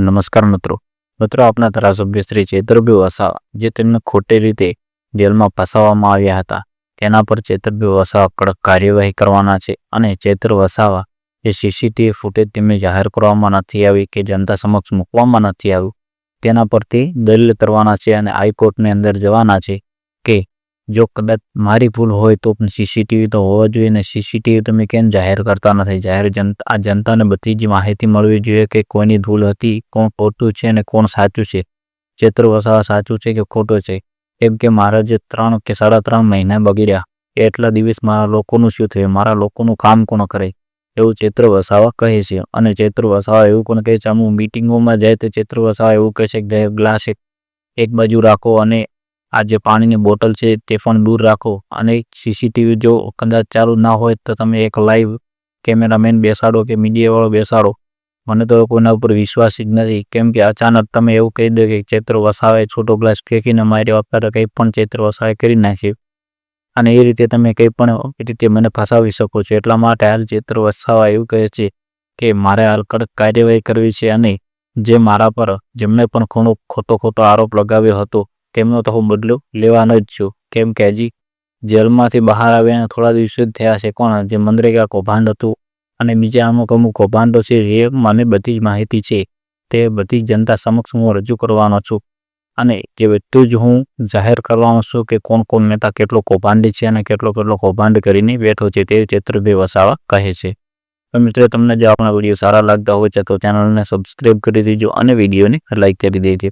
નમસ્કાર મિત્રો. મિત્રો, આપના ધારાસભ્ય શ્રી ચેતરભાઈ વસાવા, જે તેમને ખોટી રીતે જેલમાં ફસાવવામાં આવ્યા હતા, તેના પર ચેતરભાઈ વસાવા કડક કાર્યવાહી કરવાના છે અને ચેતર વસાવા જે સીસીટીવી ફૂટેજ તેમને જાહેર કરવામાં નથી આવી કે જનતા સમક્ષ મૂકવામાં નથી આવ્યું, તેના પરથી દલીલ કરવાના છે અને હાઈકોર્ટની અંદર જવાના છે. જો કદાચ મારી ભૂલ હોય તો પણ સીસીટીવી તો હોવા જોઈએ ને સીસીટીવી તમે કેમ જાહેર કરતા નથી? જાહેર જનતા આ જનતાને બધી જ માહિતી મળવી જોઈએ કે કોઈની ભૂલ હતી, કોણ ખોટું છે અને કોણ સાચું છે? ચિત્ર વસાવા સાચું છે કે ખોટું છે? કેમ કે મારા જે ત્રણ કે સાડા ત્રણ મહિના બગડ્યા એટલા દિવસ મારા લોકોનું શું થયું? મારા લોકોનું કામ કોણ કરે? એવું ચેત્ર વસાવા કહે છે. અને ચેત્ર વસાવા એવું કોણ કહે છે, અમુક મિટિંગોમાં જાય તો ચેત્ર વસાવા એવું કહે છે કે, ગ્લાસ એક બાજુ રાખો અને આ જે પાણીની બોટલ છે, તે પણ દૂર રાખો અને સીસીટીવી જો કદાચ ચાલુ ના હોય તો તમે એક લાઈવ કેમેરામેન બેસાડો કે મીડિયાવાળો બેસાડો. મને તો કોઈના ઉપર વિશ્વાસ જ નથી, કેમ કે અચાનક તમે એવું કહી દો કે ચૈત્ર વસાવે, છોટો ગ્લાસ ફેંકીને મારી અત્યારે કંઈ પણ ચૈત્ર વસાવે કરી નાખ્યું અને એ રીતે તમે કંઈ પણ રીતે મને ફસાવી શકો છો. એટલા માટે હાલ ચૈત્ર વસાવા એવું કહે છે કે મારે હાલ કડક કાર્યવાહી કરવી છે અને જે મારા પર જેમણે પણ ખૂણો ખોટો ખોટો આરોપ લગાવ્યો હતો તેમનો તો હું બદલો? લેવાનો જ છું. કેમ કે હજી જેલમાંથી બહાર આવ્યા થોડા દિવસો જ થયા છે. કોણ? જે મનરેગા કૌભાંડ હતું અને બીજા અમુક અમુક કૌભાંડો છે એ મને બધી માહિતી છે. તે બધી જનતા સમક્ષ હું રજૂ કરવાનો છું. અને જે બધું જ હું જાહેર કરવાનો છું કે કોણ કોણ નેતા કેટલો કૌભાંડી છે અને કેટલો કેટલો કૌભાંડ કરીને બેઠો છે તે ચેત્રભાઈ વસાવા કહે છે. મિત્રો, તમને જો આપણા વીડિયો સારા લાગતા હોય છે તો ચેનલને સબસ્ક્રાઈબ કરી દેજો અને વિડીયોને લાઈક કરી દેજો.